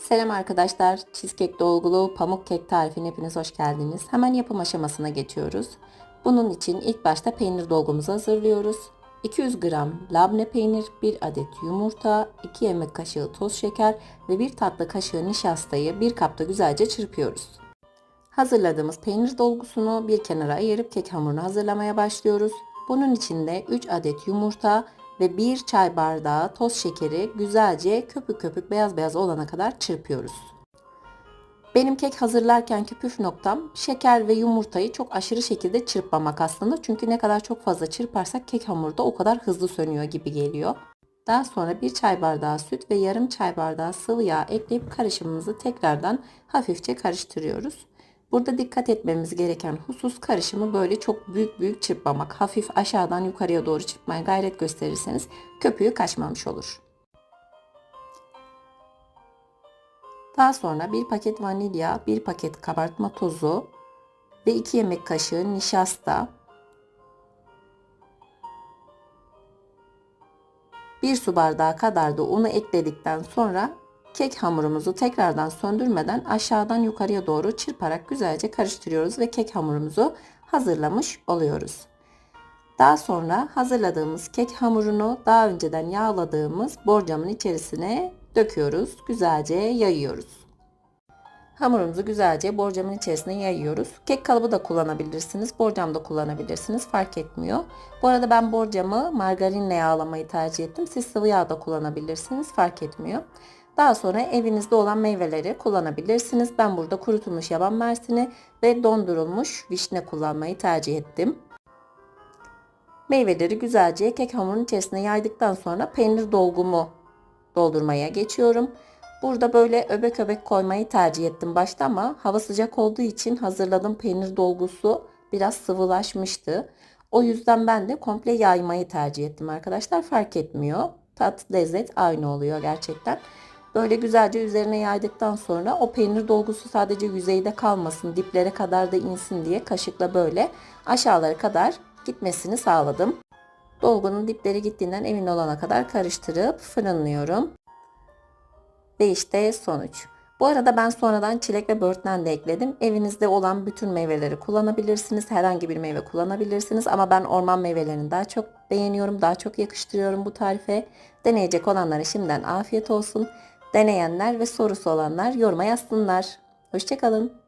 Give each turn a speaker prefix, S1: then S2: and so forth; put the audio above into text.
S1: Selam arkadaşlar. Cheesecake dolgulu pamuk kek tarifine hepiniz hoş geldiniz. Hemen yapım aşamasına geçiyoruz. Bunun için ilk başta peynir dolgumuzu hazırlıyoruz. 200 gram labne peynir, 1 adet yumurta, 2 yemek kaşığı toz şeker ve 1 tatlı kaşığı nişastayı bir kapta güzelce çırpıyoruz. Hazırladığımız peynir dolgusunu bir kenara ayırıp kek hamurunu hazırlamaya başlıyoruz. Bunun için de 3 adet yumurta ve 1 çay bardağı toz şekeri güzelce köpük köpük beyaz beyaz olana kadar çırpıyoruz. Benim kek hazırlarkenki püf noktam şeker ve yumurtayı çok aşırı şekilde çırpmamak aslında. Çünkü ne kadar çok fazla çırparsak kek hamuru da o kadar hızlı sönüyor gibi geliyor. Daha sonra bir çay bardağı süt ve yarım çay bardağı sıvı yağ ekleyip karışımımızı tekrardan hafifçe karıştırıyoruz. Burada dikkat etmemiz gereken husus karışımı böyle çok büyük büyük çırpmamak. Hafif aşağıdan yukarıya doğru çırpmaya gayret gösterirseniz köpüğü kaçmamış olur. Daha sonra bir paket vanilya, bir paket kabartma tozu ve 2 yemek kaşığı nişasta, 1 su bardağı kadar da unu ekledikten sonra kek hamurumuzu tekrardan söndürmeden aşağıdan yukarıya doğru çırparak güzelce karıştırıyoruz ve kek hamurumuzu hazırlamış oluyoruz. Daha sonra hazırladığımız kek hamurunu daha önceden yağladığımız borcamın içerisine döküyoruz. Güzelce yayıyoruz. Hamurumuzu güzelce borcamın içerisine yayıyoruz. Kek kalıbı da kullanabilirsiniz. Borcam da kullanabilirsiniz. Fark etmiyor. Bu arada ben borcamı margarinle yağlamayı tercih ettim. Siz sıvı yağ da kullanabilirsiniz. Fark etmiyor. Daha sonra evinizde olan meyveleri kullanabilirsiniz. Ben burada kurutulmuş yaban mersini ve dondurulmuş vişne kullanmayı tercih ettim. Meyveleri güzelce kek hamurunun içerisine yaydıktan sonra peynir dolgumu doldurmaya geçiyorum. Burada böyle öbek öbek koymayı tercih ettim başta ama hava sıcak olduğu için hazırladığım peynir dolgusu biraz sıvılaşmıştı. O yüzden ben de komple yaymayı tercih ettim arkadaşlar. Fark etmiyor. Tat, lezzet aynı oluyor gerçekten. Böyle güzelce üzerine yaydıktan sonra o peynir dolgusu sadece yüzeyde kalmasın, diplere kadar da insin diye kaşıkla böyle aşağılara kadar gitmesini sağladım. Dolgunun dipleri gittiğinden emin olana kadar karıştırıp fırınlıyorum. Ve işte sonuç. Bu arada ben sonradan çilek ve böğürtlen de ekledim. Evinizde olan bütün meyveleri kullanabilirsiniz. Herhangi bir meyve kullanabilirsiniz. Ama ben orman meyvelerini daha çok beğeniyorum. Daha çok yakıştırıyorum bu tarife. Deneyecek olanlara şimdiden afiyet olsun. Deneyenler ve sorusu olanlar yoruma yazsınlar. Hoşçakalın.